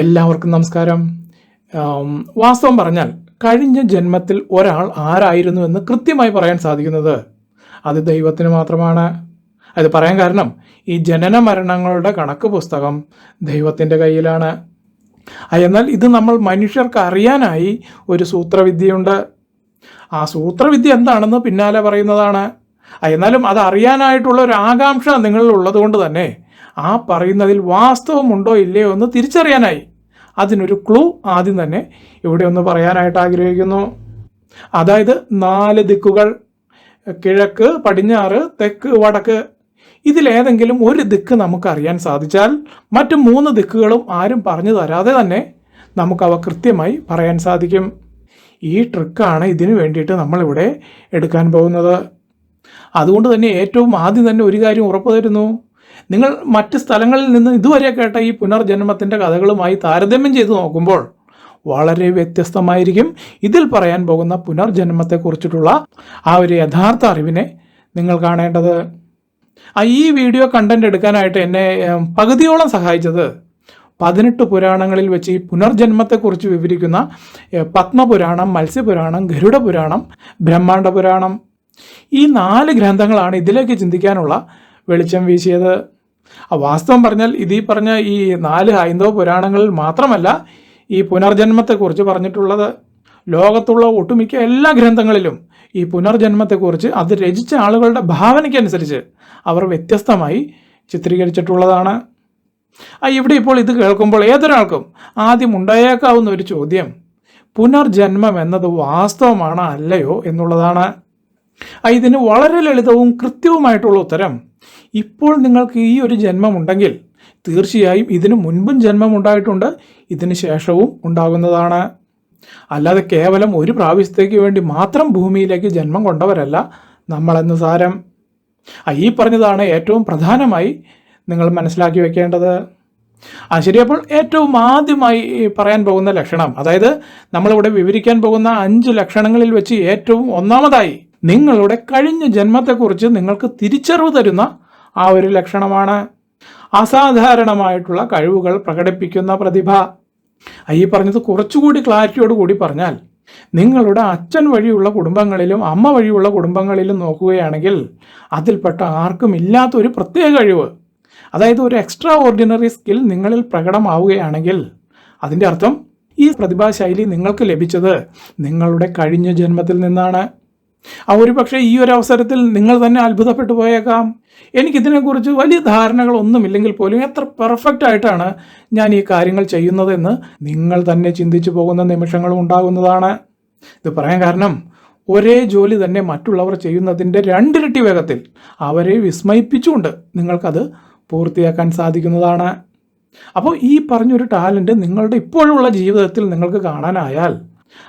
എല്ലാവർക്കും നമസ്കാരം. വാസ്തവം പറഞ്ഞാൽ കഴിഞ്ഞ ജന്മത്തിൽ ഒരാൾ ആരായിരുന്നു എന്ന് കൃത്യമായി പറയാൻ സാധിക്കുന്നത് അത് ദൈവത്തിന് മാത്രമാണ്. അത് പറയാൻ കാരണം ഈ ജനന മരണങ്ങളുടെ കണക്ക് പുസ്തകം ദൈവത്തിന്റെ കയ്യിലാണ്. എന്നാൽ ഇത് നമ്മൾ മനുഷ്യർക്ക് അറിയാനായി ഒരു സൂത്രവിദ്യയുണ്ട്. ആ സൂത്രവിദ്യ എന്താണെന്ന് പിന്നാലെ പറയുന്നതാണ്. എന്നാലും അത് അറിയാനായിട്ടുള്ള ഒരു ആകാംക്ഷ നിങ്ങളിൽ ഉള്ളതുകൊണ്ട് തന്നെ ആ പറയുന്നതിൽ വാസ്തവമുണ്ടോ ഇല്ലയോ എന്ന് തിരിച്ചറിയാനായി. അതിനൊരു ക്ലൂ ആദ്യം തന്നെ ഇവിടെ ഒന്ന് പറയാനായിട്ട് ആഗ്രഹിക്കുന്നു. അതായത് നാല് ദിക്കുകൾ കിഴക്ക് പടിഞ്ഞാറ് തെക്ക് വടക്ക്. ഇതിലേതെങ്കിലും ഒരു ദിക്ക് നമുക്ക് അറിയാൻ സാധിച്ചാൽ മറ്റു മൂന്ന് ദിക്കുകളും ആരും പറഞ്ഞു തരാതെ തന്നെ നമുക്കവ കൃത്യമായി പറയാൻ സാധിക്കും. ഈ ട്രിക്കാണ് ഇതിനു വേണ്ടിയിട്ട് നമ്മളിവിടെ എടുക്കാൻ പോകുന്നത്. അതുകൊണ്ട് തന്നെ ഏറ്റവും ആദ്യം തന്നെ ഒരു കാര്യം ഉറപ്പു തരുന്നു. നിങ്ങൾ മറ്റ് സ്ഥലങ്ങളിൽ നിന്ന് ഇതുവരെ കേട്ട ഈ പുനർജന്മത്തിന്റെ കഥകളുമായി താരതമ്യം ചെയ്തു നോക്കുമ്പോൾ വളരെ വ്യത്യസ്തമായിരിക്കും ഇതിൽ പറയാൻ പോകുന്ന പുനർജന്മത്തെക്കുറിച്ചിട്ടുള്ള ആ ഒരു യഥാർത്ഥ അറിവിനെ നിങ്ങൾ കാണേണ്ടത്. ഈ വീഡിയോ കണ്ടന്റ് എടുക്കാനായിട്ട് എന്നെ പകുതിയോളം സഹായിച്ചത് പതിനെട്ട് പുരാണങ്ങളിൽ വെച്ച് ഈ പുനർജന്മത്തെക്കുറിച്ച് വിവരിക്കുന്ന പത്മപുരാണം മത്സ്യപുരാണം ഗരുഡ പുരാണം ബ്രഹ്മാണ്ഡ പുരാണം ഈ നാല് ഗ്രന്ഥങ്ങളാണ് ഇതിലേക്ക് ചിന്തിക്കാനുള്ള വെളിച്ചം വീശിയത്. വാസ്തവം പറഞ്ഞാൽ ഇതീ പറഞ്ഞ ഈ നാല് ഹൈന്ദവ പുരാണങ്ങളിൽ മാത്രമല്ല ഈ പുനർജന്മത്തെക്കുറിച്ച് പറഞ്ഞിട്ടുള്ളത് ലോകത്തുള്ള ഒട്ടുമിക്ക എല്ലാ ഗ്രന്ഥങ്ങളിലും ഈ പുനർജന്മത്തെക്കുറിച്ച് അത് രചിച്ച ആളുകളുടെ ഭാവനയ്ക്കനുസരിച്ച് അവർ വ്യത്യസ്തമായി ചിത്രീകരിച്ചിട്ടുള്ളതാണ്. ആ ഇവിടെ ഇപ്പോൾ ഇത് കേൾക്കുമ്പോൾ ഏതൊരാൾക്കും ആദ്യം ഉണ്ടായേക്കാവുന്ന ഒരു ചോദ്യം പുനർജന്മം എന്നത് വാസ്തവമാണോ അല്ലയോ എന്നുള്ളതാണ്. ആ ഇതിന് വളരെ ലളിതവും കൃത്യവുമായിട്ടുള്ള ഉത്തരം ഇപ്പോൾ നിങ്ങൾക്ക് ഈ ഒരു ജന്മമുണ്ടെങ്കിൽ തീർച്ചയായും ഇതിനു മുൻപും ജന്മം ഉണ്ടായിട്ടുണ്ട് ഇതിന് ശേഷവും ഉണ്ടാകുന്നതാണ്. അല്ലാതെ കേവലം ഒരു പ്രാവശ്യത്തേക്ക് വേണ്ടി മാത്രം ഭൂമിയിലേക്ക് ജന്മം കൊണ്ടവരല്ല നമ്മളെന്ന് സാരം. ഈ പറഞ്ഞതാണ് ഏറ്റവും പ്രധാനമായി നിങ്ങൾ മനസ്സിലാക്കി വെക്കേണ്ടത്. ആ ശരി അപ്പോൾ ഏറ്റവും ആദ്യമായി പറയാൻ പോകുന്ന ലക്ഷണം അതായത് നമ്മളിവിടെ വിവരിക്കാൻ പോകുന്ന അഞ്ച് ലക്ഷണങ്ങളിൽ വെച്ച് ഏറ്റവും ഒന്നാമതായി നിങ്ങളുടെ കഴിഞ്ഞ ജന്മത്തെക്കുറിച്ച് നിങ്ങൾക്ക് തിരിച്ചറിവ് തരുന്ന ആ ഒരു ലക്ഷണമാണ്. അസാധാരണമായിട്ടുള്ള കഴിവുകൾ പ്രകടിപ്പിക്കുന്ന പ്രതിഭ. ഈ പറഞ്ഞത് കുറച്ചുകൂടി ക്ലാരിറ്റിയോട് കൂടി പറഞ്ഞാൽ നിങ്ങളുടെ അച്ഛൻ വഴിയുള്ള കുടുംബങ്ങളിലും അമ്മ വഴിയുള്ള കുടുംബങ്ങളിലും നോക്കുകയാണെങ്കിൽ അതിൽപ്പെട്ട ആർക്കും ഇല്ലാത്ത ഒരു പ്രത്യേക കഴിവ്. അതായത് ഒരു എക്സ്ട്രാ ഓർഡിനറി സ്കിൽ നിങ്ങളിൽ പ്രകടമാവുകയാണെങ്കിൽ അതിന്റെ അർത്ഥം ഈ പ്രതിഭാശൈലി നിങ്ങൾക്ക് ലഭിച്ചത് നിങ്ങളുടെ കഴിഞ്ഞ ജന്മത്തിൽ നിന്നാണ്. ആ ഒരു പക്ഷേ ഈ ഒരു അവസരത്തിൽ നിങ്ങൾ തന്നെ അത്ഭുതപ്പെട്ടു പോയേക്കാം. എനിക്കിതിനെക്കുറിച്ച് വലിയ ധാരണകളൊന്നുമില്ലെങ്കിൽ പോലും എത്ര പെർഫെക്റ്റ് ആയിട്ടാണ് ഞാൻ ഈ കാര്യങ്ങൾ ചെയ്യുന്നതെന്ന് നിങ്ങൾ തന്നെ ചിന്തിച്ചു പോകുന്ന നിമിഷങ്ങളും ഉണ്ടാകുന്നതാണ്. ഇത് പറയാൻ കാരണം ഒരേ ജോലി തന്നെ മറ്റുള്ളവർ ചെയ്യുന്നതിന്റെ രണ്ടിരട്ടി വേഗത്തിൽ അവരെ വിസ്മയിപ്പിച്ചുകൊണ്ട് നിങ്ങൾക്കത് പൂർത്തിയാക്കാൻ സാധിക്കുന്നതാണ്. അപ്പോൾ ഈ പറഞ്ഞൊരു ടാലന്റ് നിങ്ങളുടെ ഇപ്പോഴുള്ള ജീവിതത്തിൽ നിങ്ങൾക്ക് കാണാനായാൽ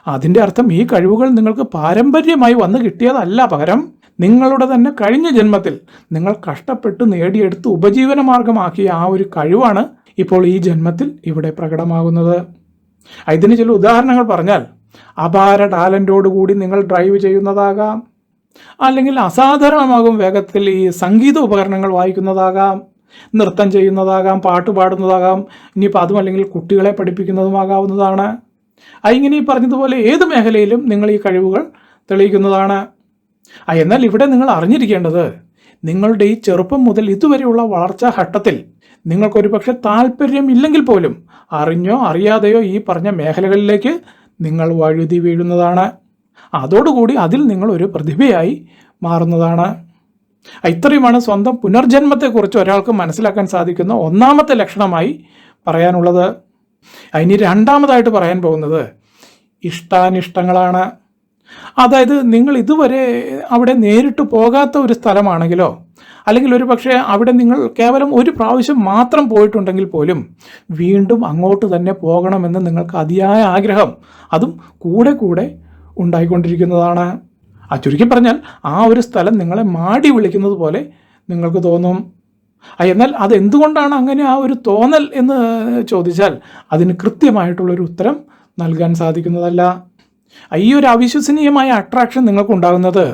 അതിന്റെ അർത്ഥം ഈ കഴിവുകൾ നിങ്ങൾക്ക് പാരമ്പര്യമായി വന്നു കിട്ടിയതല്ല പകരം നിങ്ങളുടെ തന്നെ കഴിഞ്ഞ ജന്മത്തിൽ നിങ്ങൾ കഷ്ടപ്പെട്ട് നേടിയെടുത്ത് ഉപജീവന മാർഗമാക്കിയ ആ ഒരു കഴിവാണ് ഇപ്പോൾ ഈ ജന്മത്തിൽ ഇവിടെ പ്രകടമാകുന്നത്. ഇതിന് ചില ഉദാഹരണങ്ങൾ പറഞ്ഞാൽ അപാര കൂടി നിങ്ങൾ ഡ്രൈവ് ചെയ്യുന്നതാകാം. അല്ലെങ്കിൽ അസാധാരണമാകും വേഗത്തിൽ ഈ സംഗീത ഉപകരണങ്ങൾ വായിക്കുന്നതാകാം നൃത്തം ചെയ്യുന്നതാകാം പാട്ട് പാടുന്നതാകാം. ഇനിയിപ്പോൾ അതും അല്ലെങ്കിൽ കുട്ടികളെ പഠിപ്പിക്കുന്നതുമാകാവുന്നതാണ്. ഇങ്ങനെ ഈ പറഞ്ഞതുപോലെ ഏത് മേഖലയിലും നിങ്ങൾ ഈ കഴിവുകൾ തെളിയിക്കുന്നതാണ്. എന്നാൽ ഇവിടെ നിങ്ങൾ അറിഞ്ഞിരിക്കേണ്ടത് നിങ്ങളുടെ ഈ ചെറുപ്പം മുതൽ ഇതുവരെയുള്ള വളർച്ചാ ഘട്ടത്തിൽ നിങ്ങൾക്കൊരു പക്ഷെ താല്പര്യം ഇല്ലെങ്കിൽ പോലും അറിഞ്ഞോ അറിയാതെയോ ഈ പറഞ്ഞ മേഖലകളിലേക്ക് നിങ്ങൾ വഴുതി വീഴുന്നതാണ്. അതോടുകൂടി അതിൽ നിങ്ങൾ ഒരു പ്രതിഭയായി മാറുന്നതാണ്. ഇത്രയുമാണ് സ്വന്തം പുനർജന്മത്തെക്കുറിച്ച് ഒരാൾക്ക് മനസ്സിലാക്കാൻ സാധിക്കുന്ന ഒന്നാമത്തെ ലക്ഷണമായി പറയാനുള്ളത്. ഇനി രണ്ടാമതായിട്ട് പറയാൻ പോകുന്നത് ഇഷ്ടാനിഷ്ടങ്ങളാണ്. അതായത് നിങ്ങൾ ഇതുവരെ അവിടെ നേരിട്ട് പോകാത്ത ഒരു സ്ഥലമാണെങ്കിലോ അല്ലെങ്കിൽ ഒരു പക്ഷേ അവിടെ നിങ്ങൾ കേവലം ഒരു പ്രാവശ്യം മാത്രം പോയിട്ടുണ്ടെങ്കിൽ പോലും വീണ്ടും അങ്ങോട്ട് തന്നെ പോകണമെന്ന് നിങ്ങൾക്ക് അതിയായ ആഗ്രഹം അതും കൂടെ കൂടെ ഉണ്ടായിക്കൊണ്ടിരിക്കുന്നതാണ്. ആ ചുരുക്കി പറഞ്ഞാൽ ആ ഒരു സ്ഥലം നിങ്ങളെ മാടി വിളിക്കുന്നത് പോലെ നിങ്ങൾക്ക് തോന്നും. എന്നാൽ അതെന്തുകൊണ്ടാണ് അങ്ങനെ ആ ഒരു തോന്നൽ എന്ന് ചോദിച്ചാൽ അതിന് കൃത്യമായിട്ടുള്ളൊരു ഉത്തരം നൽകാൻ സാധിക്കുന്നതല്ല. ഈ ഒരു അവിശ്വസനീയമായ അട്രാക്ഷൻ നിങ്ങൾക്കുണ്ടാകുന്നത്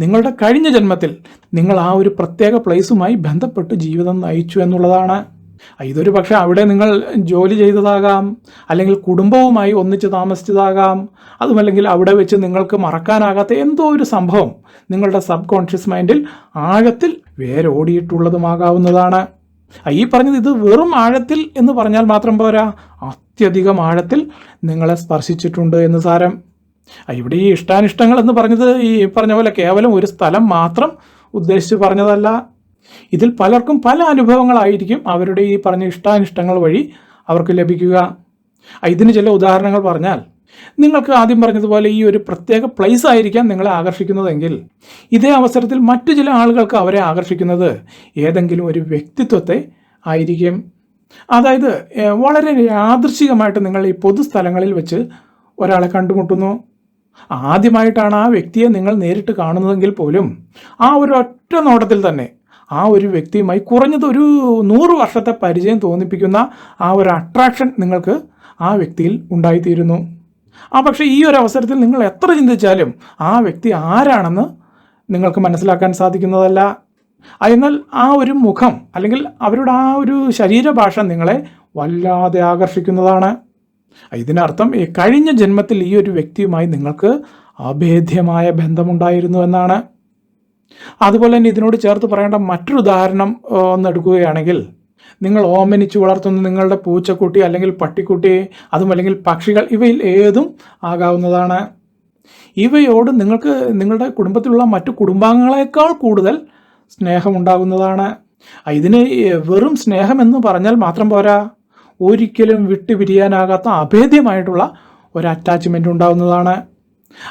നിങ്ങളുടെ കഴിഞ്ഞ ജന്മത്തിൽ നിങ്ങൾ ആ ഒരു പ്രത്യേക പ്ലേസുമായി ബന്ധപ്പെട്ട് ജീവിതം നയിച്ചു എന്നുള്ളതാണ്. ഇതൊരു പക്ഷേ അവിടെ നിങ്ങൾ ജോലി ചെയ്തതാകാം അല്ലെങ്കിൽ കുടുംബവുമായി ഒന്നിച്ച് താമസിച്ചതാകാം അതുമല്ലെങ്കിൽ അവിടെ വെച്ച് നിങ്ങൾക്ക് മറക്കാനാകാത്ത എന്തോ ഒരു സംഭവം നിങ്ങളുടെ സബ് കോൺഷ്യസ് മൈൻഡിൽ ആഴത്തിൽ വേരോടിയിട്ടുള്ളതുമാകാവുന്നതാണ്. ഈ പറഞ്ഞത് ഇത് വെറും ആഴത്തിൽ എന്ന് പറഞ്ഞാൽ മാത്രം പോരാ അത്യധികം ആഴത്തിൽ നിങ്ങളെ സ്പർശിച്ചിട്ടുണ്ട് എന്ന് സാരം. ഇവിടെ ഈ ഇഷ്ടാനിഷ്ടങ്ങൾ എന്ന് പറഞ്ഞത് ഈ പറഞ്ഞ പോലെ കേവലം ഒരു സ്ഥലം മാത്രം ഉദ്ദേശിച്ച് പറഞ്ഞതല്ല. ഇതിൽ പലർക്കും പല അനുഭവങ്ങളായിരിക്കും അവരുടെ ഈ പറഞ്ഞ ഇഷ്ടാനിഷ്ടങ്ങൾ വഴി അവർക്ക് ലഭിക്കുക. ഇതിന് ചില ഉദാഹരണങ്ങൾ പറഞ്ഞാൽ നിങ്ങൾക്ക് ആദ്യം പറഞ്ഞതുപോലെ ഈ ഒരു പ്രത്യേക പ്ലേസ് ആയിരിക്കാം നിങ്ങളെ ആകർഷിക്കുന്നതെങ്കിൽ ഇതേ അവസരത്തിൽ മറ്റു ചില ആളുകൾക്ക് അവരെ ആകർഷിക്കുന്നത് ഏതെങ്കിലും ഒരു വ്യക്തിത്വത്തെ ആയിരിക്കും. അതായത് വളരെ യാദൃശികമായിട്ട് നിങ്ങൾ ഈ പൊതുസ്ഥലങ്ങളിൽ വെച്ച് ഒരാളെ കണ്ടുമുട്ടുന്നു. ആദ്യമായിട്ടാണ് ആ വ്യക്തിയെ നിങ്ങൾ നേരിട്ട് കാണുന്നതെങ്കിൽ പോലും ആ ഒരു ഒറ്റ നോട്ടത്തിൽ തന്നെ ആ ഒരു വ്യക്തിയുമായി കുറഞ്ഞത് ഒരു നൂറ് വർഷത്തെ പരിചയം തോന്നിപ്പിക്കുന്ന ആ ഒരു അട്രാക്ഷൻ നിങ്ങൾക്ക് ആ വ്യക്തിയിൽ ഉണ്ടായിത്തീരുന്നു. ആ പക്ഷേ ഈ ഒരു അവസരത്തിൽ നിങ്ങൾ എത്ര ചിന്തിച്ചാലും ആ വ്യക്തി ആരാണെന്ന് നിങ്ങൾക്ക് മനസ്സിലാക്കാൻ സാധിക്കുന്നതല്ല. എന്നാൽ ആ ഒരു മുഖം അല്ലെങ്കിൽ അവരുടെ ആ ഒരു ശരീരഭാഷ നിങ്ങളെ വല്ലാതെ ആകർഷിക്കുന്നതാണ്. ഇതിനർത്ഥം കഴിഞ്ഞ ജന്മത്തിൽ ഈ ഒരു വ്യക്തിയുമായി നിങ്ങൾക്ക് അഭേദ്യമായ ബന്ധമുണ്ടായിരുന്നു എന്നാണ്. അതുപോലെ തന്നെ ഇതിനോട് ചേർത്ത് പറയേണ്ട മറ്റൊരു ഉദാഹരണം ഒന്നെടുക്കുകയാണെങ്കിൽ നിങ്ങൾ ഓമനിച്ച് വളർത്തുന്ന നിങ്ങളുടെ പൂച്ചക്കുട്ടി അല്ലെങ്കിൽ പട്ടിക്കുട്ടി അതും അല്ലെങ്കിൽ പക്ഷികൾ ഇവയിൽ ഏതും ആകാവുന്നതാണ്. ഇവയോട് നിങ്ങൾക്ക് നിങ്ങളുടെ കുടുംബത്തിലുള്ള മറ്റു കുടുംബാംഗങ്ങളെക്കാൾ കൂടുതൽ സ്നേഹമുണ്ടാകുന്നതാണ്. ഇതിന് വെറും വെറും സ്നേഹമെന്ന് പറഞ്ഞാൽ മാത്രം പോരാ. ഒരിക്കലും വിട്ടുപിരിയാനാകാത്ത അഭേദ്യമായിട്ടുള്ള ഒരു അറ്റാച്ച്മെന്റ് ഉണ്ടാകുന്നതാണ്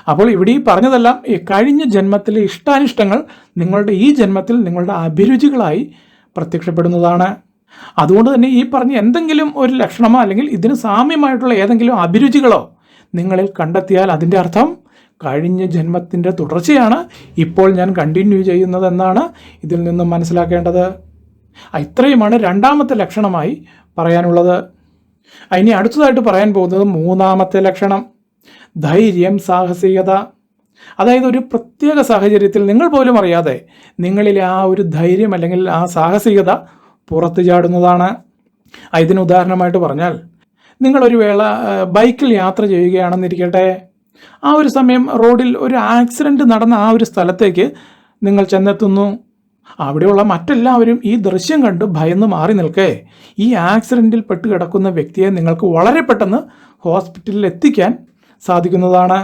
അപ്പോൾ ഇവിടെ ഈ പറഞ്ഞതെല്ലാം ഈ കഴിഞ്ഞ ജന്മത്തിലെ ഇഷ്ടാനിഷ്ടങ്ങൾ നിങ്ങളുടെ ഈ ജന്മത്തിൽ നിങ്ങളുടെ അഭിരുചികളായി പ്രത്യക്ഷപ്പെടുന്നതാണ്. അതുകൊണ്ട് തന്നെ ഈ പറഞ്ഞ എന്തെങ്കിലും ഒരു ലക്ഷണമോ അല്ലെങ്കിൽ ഇതിന് സാമ്യമായിട്ടുള്ള ഏതെങ്കിലും അഭിരുചികളോ നിങ്ങളിൽ കണ്ടെത്തിയാൽ അതിന്റെ അർത്ഥം കഴിഞ്ഞ ജന്മത്തിന്റെ തുടർച്ചയാണ് ഇപ്പോൾ ഞാൻ കണ്ടിന്യൂ ചെയ്യുന്നതെന്നാണ് ഇതിൽ നിന്നും മനസ്സിലാക്കേണ്ടത്. ഇത്രയുമാണ് രണ്ടാമത്തെ ലക്ഷണമായി പറയാനുള്ളത്. ഇനി അടുത്തതായിട്ട് പറയാൻ പോകുന്നത് മൂന്നാമത്തെ ലക്ഷണം. ധൈര്യം സാഹസികത. അതായത് ഒരു പ്രത്യേക സാഹചര്യത്തിൽ നിങ്ങൾ പോലും അറിയാതെ നിങ്ങളിൽ ആ ഒരു ധൈര്യം അല്ലെങ്കിൽ ആ സാഹസികത പുറത്തു ചാടുന്നതാണ്. ഇതിന് ഉദാഹരണമായിട്ട് പറഞ്ഞാൽ നിങ്ങളൊരു വേള ബൈക്കിൽ യാത്ര ചെയ്യുകയാണെന്നിരിക്കട്ടെ. ആ ഒരു സമയം റോഡിൽ ഒരു ആക്സിഡന്റ് നടന്ന ആ ഒരു സ്ഥലത്തേക്ക് നിങ്ങൾ ചെന്നെത്തുന്നു. അവിടെയുള്ള മറ്റെല്ലാവരും ഈ ദൃശ്യം കണ്ട് ഭയന്ന് മാറി നിൽക്കേ. ഈ ആക്സിഡന്റിൽ പെട്ട് കിടക്കുന്ന വ്യക്തിയെ നിങ്ങൾക്ക് വളരെ പെട്ടെന്ന് ഹോസ്പിറ്റലിൽ എത്തിക്കാൻ സാധിക്കുന്നതാണ്.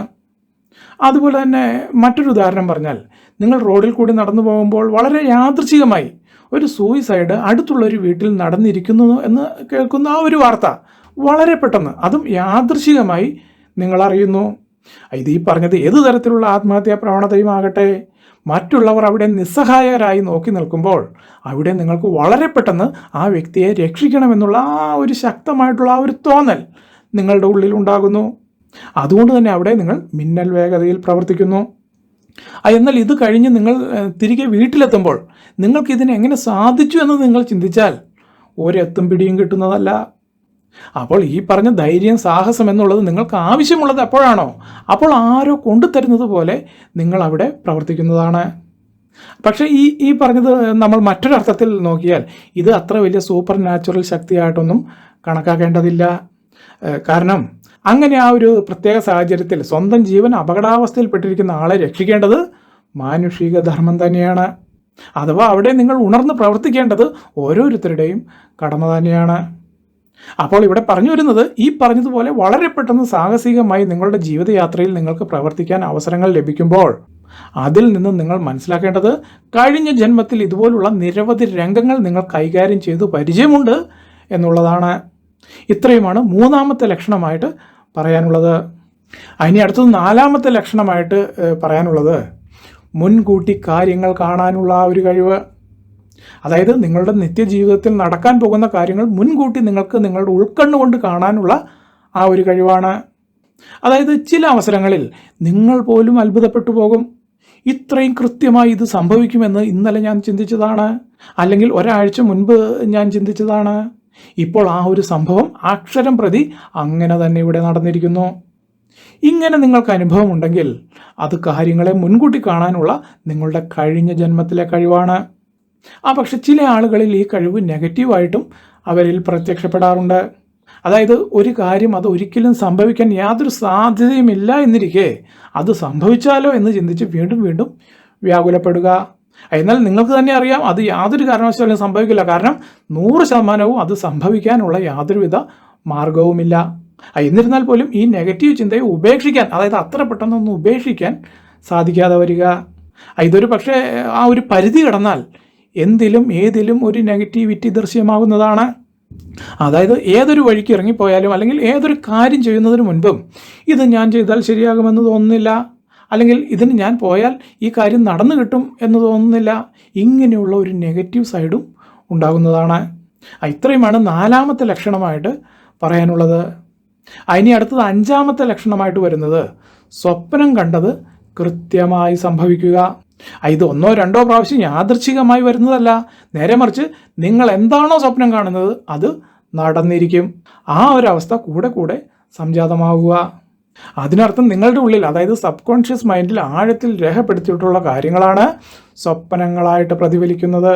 അതുപോലെ തന്നെ മറ്റൊരു ഉദാഹരണം പറഞ്ഞാൽ നിങ്ങൾ റോഡിൽ കൂടി നടന്നു പോകുമ്പോൾ വളരെ യാദൃച്ഛികമായി ഒരു സൂയിസൈഡ് അടുത്തുള്ള ഒരു വീട്ടിൽ നടന്നിരിക്കുന്നു എന്ന് കേൾക്കുന്ന ആ ഒരു വാർത്ത വളരെ പെട്ടെന്ന് അതും യാദൃശികമായി നിങ്ങൾ അറിയുന്നു. ഇത് ഈ പറഞ്ഞത് ഏത് തരത്തിലുള്ള ആത്മഹത്യാ പ്രവണതയുമാകട്ടെ മറ്റുള്ളവർ അവിടെ നിസ്സഹായകരായി നോക്കി നിൽക്കുമ്പോൾ അവിടെ നിങ്ങൾക്ക് വളരെ പെട്ടെന്ന് ആ വ്യക്തിയെ രക്ഷിക്കണമെന്നുള്ള ആ ഒരു ശക്തമായിട്ടുള്ള ആ ഒരു തോന്നൽ നിങ്ങളുടെ ഉള്ളിൽ ഉണ്ടാകുന്നു. അതുകൊണ്ട് തന്നെ അവിടെ നിങ്ങൾ മിന്നൽ വേഗതയിൽ പ്രവർത്തിക്കുന്നു. എന്നാൽ ഇത് കഴിഞ്ഞ് നിങ്ങൾ തിരികെ വീട്ടിലെത്തുമ്പോൾ നിങ്ങൾക്ക് ഇതിനെ എങ്ങനെ സാധിച്ചു എന്ന് നിങ്ങൾ ചിന്തിച്ചാൽ ഒരെത്തും പിടിയും കിട്ടുന്നതല്ല. അപ്പോൾ ഈ പറഞ്ഞ ധൈര്യം സാഹസം എന്നുള്ളത് നിങ്ങൾക്ക് ആവശ്യമുള്ളത് എപ്പോഴാണോ അപ്പോൾ ആരോ കൊണ്ടുതരുന്നത് പോലെ നിങ്ങൾ അവിടെ പ്രവർത്തിക്കുന്നതാണ്. പക്ഷേ ഈ ഈ പറഞ്ഞത് നമ്മൾ മറ്റൊരർത്ഥത്തിൽ നോക്കിയാൽ ഇത് അത്ര വലിയ സൂപ്പർ നാച്ചുറൽ ശക്തിയായിട്ടൊന്നും കണക്കാക്കേണ്ടതില്ല. കാരണം അങ്ങനെ ആ ഒരു പ്രത്യേക സാഹചര്യത്തിൽ സ്വന്തം ജീവൻ അപകടാവസ്ഥയിൽപ്പെട്ടിരിക്കുന്ന ആളെ രക്ഷിക്കേണ്ടത് മാനുഷിക ധർമ്മം തന്നെയാണ്. അഥവാ അവിടെ നിങ്ങൾ ഉണർന്ന് പ്രവർത്തിക്കേണ്ടത് ഓരോരുത്തരുടെയും കടമ തന്നെയാണ്. അപ്പോൾ ഇവിടെ പറഞ്ഞു വരുന്നത് ഈ പറഞ്ഞതുപോലെ വളരെ പെട്ടെന്ന് സാഹസികമായി നിങ്ങളുടെ ജീവിതയാത്രയിൽ നിങ്ങൾക്ക് പ്രവർത്തിക്കാൻ അവസരങ്ങൾ ലഭിക്കുമ്പോൾ അതിൽ നിന്ന് നിങ്ങൾ മനസ്സിലാക്കേണ്ടത് കഴിഞ്ഞ ജന്മത്തിൽ ഇതുപോലുള്ള നിരവധി രംഗങ്ങൾ നിങ്ങൾ കൈകാര്യം ചെയ്തു പരിചയമുണ്ട് എന്നുള്ളതാണ്. ഇത്രയുമാണ് മൂന്നാമത്തെ ലക്ഷണമായിട്ട് പറയാനുള്ളത്. അതിനി അടുത്തത് നാലാമത്തെ ലക്ഷണമായിട്ട് പറയാനുള്ളത് മുൻകൂട്ടി കാര്യങ്ങൾ കാണാനുള്ള ആ ഒരു കഴിവ്. അതായത് നിങ്ങളുടെ നിത്യജീവിതത്തിൽ നടക്കാൻ പോകുന്ന കാര്യങ്ങൾ മുൻകൂട്ടി നിങ്ങൾക്ക് നിങ്ങളുടെ ഉൾക്കണ്ണുകൊണ്ട് കാണാനുള്ള ആ ഒരു കഴിവാണ്. അതായത് ചില അവസരങ്ങളിൽ നിങ്ങൾ പോലും അത്ഭുതപ്പെട്ടു പോകും. ഇത്രയും കൃത്യമായി ഇത് സംഭവിക്കുമെന്ന് ഇന്നലെ ഞാൻ ചിന്തിച്ചതാണ്. അല്ലെങ്കിൽ ഒരാഴ്ച മുൻപ് ഞാൻ ചിന്തിച്ചതാണ്. ഇപ്പോൾ ആ ഒരു സംഭവം അക്ഷരം പ്രതി അങ്ങനെ തന്നെ ഇവിടെ നടന്നിരിക്കുന്നു. ഇങ്ങനെ നിങ്ങൾക്ക് അനുഭവമുണ്ടെങ്കിൽ അത് കാര്യങ്ങളെ മുൻകൂട്ടി കാണാനുള്ള നിങ്ങളുടെ കഴിഞ്ഞ ജന്മത്തിലെ കഴിവാണ്. ആ പക്ഷെ ചില ആളുകളിൽ ഈ കഴിവ് നെഗറ്റീവായിട്ടും അവരിൽ പ്രത്യക്ഷപ്പെടാറുണ്ട്. അതായത് ഒരു കാര്യം അത് ഒരിക്കലും സംഭവിക്കാൻ യാതൊരു സാധ്യതയുമില്ല എന്നിരിക്കെ അത് സംഭവിച്ചാലോ എന്ന് ചിന്തിച്ച് വീണ്ടും വീണ്ടും വ്യാകുലപ്പെടുക. എന്നാൽ നിങ്ങൾക്ക് തന്നെ അറിയാം അത് യാതൊരു കാരണവശാലും സംഭവിക്കില്ല. കാരണം നൂറ് ശതമാനവും അത് സംഭവിക്കാനുള്ള യാതൊരുവിധ മാർഗവുമില്ല. എന്നിരുന്നാൽ പോലും ഈ നെഗറ്റീവ് ചിന്തയെ ഉപേക്ഷിക്കാൻ അതായത് അത്ര പെട്ടെന്നൊന്നും ഉപേക്ഷിക്കാൻ സാധിക്കാതെ വരിക. ഇതൊരു പക്ഷേ ആ ഒരു പരിധി കടന്നാൽ എന്തിലും ഏതിലും ഒരു നെഗറ്റിവിറ്റി ദൃശ്യമാകുന്നതാണ്. അതായത് ഏതൊരു വഴിക്ക് ഇറങ്ങിപ്പോയാലും അല്ലെങ്കിൽ ഏതൊരു കാര്യം ചെയ്യുന്നതിന് മുൻപും ഇത് ഞാൻ ചെയ്താൽ ശരിയാകുമെന്ന് തോന്നുന്നില്ല അല്ലെങ്കിൽ ഇതിന് ഞാൻ പോയാൽ ഈ കാര്യം നടന്നു കിട്ടും എന്ന് തോന്നുന്നില്ല. ഇങ്ങനെയുള്ള ഒരു നെഗറ്റീവ് സൈഡും ഉണ്ടാകുന്നതാണ്. ഇത്രയുമാണ് നാലാമത്തെ ലക്ഷണമായിട്ട് പറയാനുള്ളത്. അതിനി അടുത്തത് അഞ്ചാമത്തെ ലക്ഷണമായിട്ട് വരുന്നത് സ്വപ്നം കണ്ടത് കൃത്യമായി സംഭവിക്കുക. ഇത് ഒന്നോ രണ്ടോ പ്രാവശ്യം യാദൃച്ഛികമായി വരുന്നതല്ല. നേരെ മറിച്ച് നിങ്ങൾ എന്താണോ സ്വപ്നം കാണുന്നത് അത് നടന്നിരിക്കും. ആ ഒരവസ്ഥ കൂടെ കൂടെ സംജാതമാവുക. അതിനർത്ഥം നിങ്ങളുടെ ഉള്ളിൽ അതായത് സബ് കോൺഷ്യസ് മൈൻഡിൽ ആഴത്തിൽ രേഖപ്പെടുത്തിയിട്ടുള്ള കാര്യങ്ങളാണ് സ്വപ്നങ്ങളായിട്ട് പ്രതിഫലിക്കുന്നത്.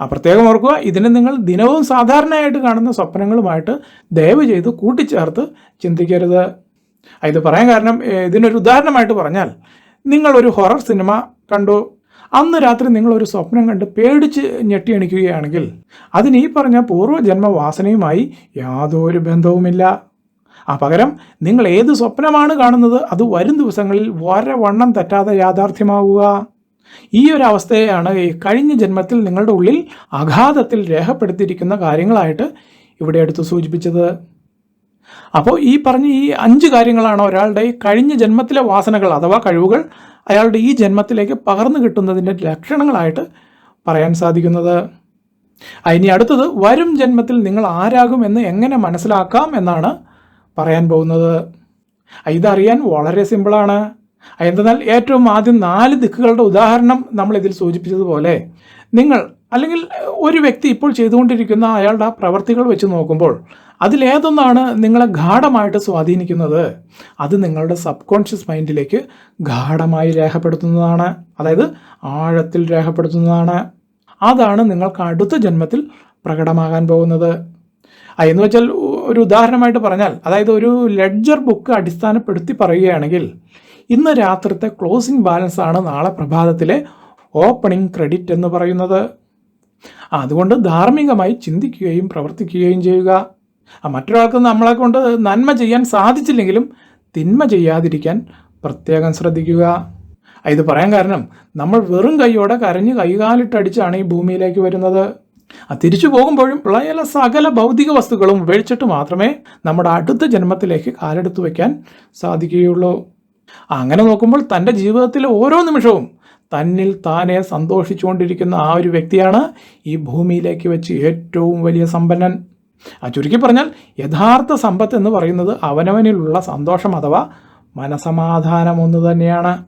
ആ പ്രത്യേകം ഓർക്കുക ഇതിനെ നിങ്ങൾ ദിനവും സാധാരണയായിട്ട് കാണുന്ന സ്വപ്നങ്ങളുമായിട്ട് ദയവ് ചെയ്ത് കൂട്ടിച്ചേർത്ത് ചിന്തിക്കരുത്. ഇത് പറയാൻ കാരണം ഇതിനൊരു ഉദാഹരണമായിട്ട് പറഞ്ഞാൽ നിങ്ങളൊരു ഹൊറർ സിനിമ കണ്ടു. അന്ന് രാത്രി നിങ്ങളൊരു സ്വപ്നം കണ്ട് പേടിച്ച് ഞെട്ടി എണിക്കുകയാണെങ്കിൽ അതിന് ഈ പറഞ്ഞ പൂർവജന്മ വാസനയുമായി യാതൊരു ബന്ധവുമില്ല. ആ പകരം നിങ്ങൾ ഏത് സ്വപ്നമാണ് കാണുന്നത് അത് വരും ദിവസങ്ങളിൽ വരവണ്ണം തെറ്റാതെ യാഥാർത്ഥ്യമാവുക. ഈ ഒരു അവസ്ഥയാണ് ഈ കഴിഞ്ഞ ജന്മത്തിൽ നിങ്ങളുടെ ഉള്ളിൽ അഗാധത്തിൽ രേഖപ്പെടുത്തിയിരിക്കുന്ന കാര്യങ്ങളായിട്ട് ഇവിടെ എടുത്ത് സൂചിപ്പിച്ചത്. അപ്പോൾ ഈ പറഞ്ഞ ഈ അഞ്ച് കാര്യങ്ങളാണ് ഒരാളുടെ ഈ കഴിഞ്ഞ ജന്മത്തിലെ വാസനകൾ അഥവാ കഴിവുകൾ അയാളുടെ ഈ ജന്മത്തിലേക്ക് പകർന്നു കിട്ടുന്നതിന്റെ ലക്ഷണങ്ങളായിട്ട് പറയാൻ സാധിക്കുന്നത്. ഇനി അടുത്തത് വരും ജന്മത്തിൽ നിങ്ങൾ ആരാകും എന്ന് എങ്ങനെ മനസ്സിലാക്കാം എന്നാണ് പറയാൻ പോകുന്നത്. ഇതറിയാൻ വളരെ സിമ്പിളാണ്. എന്തെന്നാൽ ഏറ്റവും ആദ്യം നാല് ദിക്കുകളുടെ ഉദാഹരണം നമ്മൾ ഇതിൽ സൂചിപ്പിച്ചതുപോലെ നിങ്ങൾ അല്ലെങ്കിൽ ഒരു വ്യക്തി ഇപ്പോൾ ചെയ്തുകൊണ്ടിരിക്കുന്ന അയാളുടെ ആ പ്രവർത്തികൾ വെച്ച് നോക്കുമ്പോൾ അതിലേതൊന്നാണ് നിങ്ങളെ ഗാഠമായിട്ട് സ്വാധീനിക്കുന്നത്? അത് നിങ്ങളുടെ സബ് കോൺഷ്യസ് മൈൻഡിലേക്ക് ഗാഠമായി രേഖപ്പെടുത്തുന്നതാണ്. അതായത് ആഴത്തിൽ രേഖപ്പെടുത്തുന്നതാണ്. അതാണ് നിങ്ങൾക്ക് അടുത്ത ജന്മത്തിൽ പ്രകടമാകാൻ പോകുന്നത്. എന്ന് വെച്ചാൽ ഒരു ഉദാഹരണമായിട്ട് പറഞ്ഞാൽ അതായത് ഒരു ലെഡ്ജർ ബുക്ക് അടിസ്ഥാനപ്പെടുത്തി പറയുകയാണെങ്കിൽ ഇന്ന് രാത്രിത്തെ ക്ലോസിംഗ് ബാലൻസ് ആണ് നാളെ പ്രഭാതത്തിലെ ഓപ്പണിംഗ് ക്രെഡിറ്റ് എന്ന് പറയുന്നത്. അതുകൊണ്ട് ധാർമ്മികമായി ചിന്തിക്കുകയും പ്രവർത്തിക്കുകയും ചെയ്യുക. മറ്റൊരാൾക്ക് നമ്മളെ കൊണ്ട് നന്മ ചെയ്യാൻ സാധിച്ചില്ലെങ്കിലും തിന്മ ചെയ്യാതിരിക്കാൻ പ്രത്യേകം ശ്രദ്ധിക്കുക. ഇത് പറയാൻ കാരണം നമ്മൾ വെറും കൈയോടെ കരഞ്ഞ് കൈകാലിട്ടടിച്ചാണ് ഈ ഭൂമിയിലേക്ക് വരുന്നത്. ആ, തിരിച്ചു പോകുമ്പോഴും പ്രളയല സകല ഭൗതിക വസ്തുക്കളും ഉപേക്ഷിച്ചിട്ട് മാത്രമേ നമ്മുടെ അടുത്ത ജന്മത്തിലേക്ക് കാലെടുത്ത് വയ്ക്കാൻ സാധിക്കുകയുള്ളൂ. അങ്ങനെ നോക്കുമ്പോൾ തന്റെ ജീവിതത്തിലെ ഓരോ നിമിഷവും തന്നിൽ താനെ സന്തോഷിച്ചുകൊണ്ടിരിക്കുന്ന ആ ഒരു വ്യക്തിയാണ് ഈ ഭൂമിയിലേക്ക് വെച്ച് ഏറ്റവും വലിയ സമ്പന്നൻ. ആ ചുരുക്കി പറഞ്ഞാൽ യഥാർത്ഥ സമ്പത്ത് എന്ന് പറയുന്നത് അവനവനിലുള്ള സന്തോഷം അഥവാ മനസമാധാനം ഒന്ന് തന്നെയാണ്.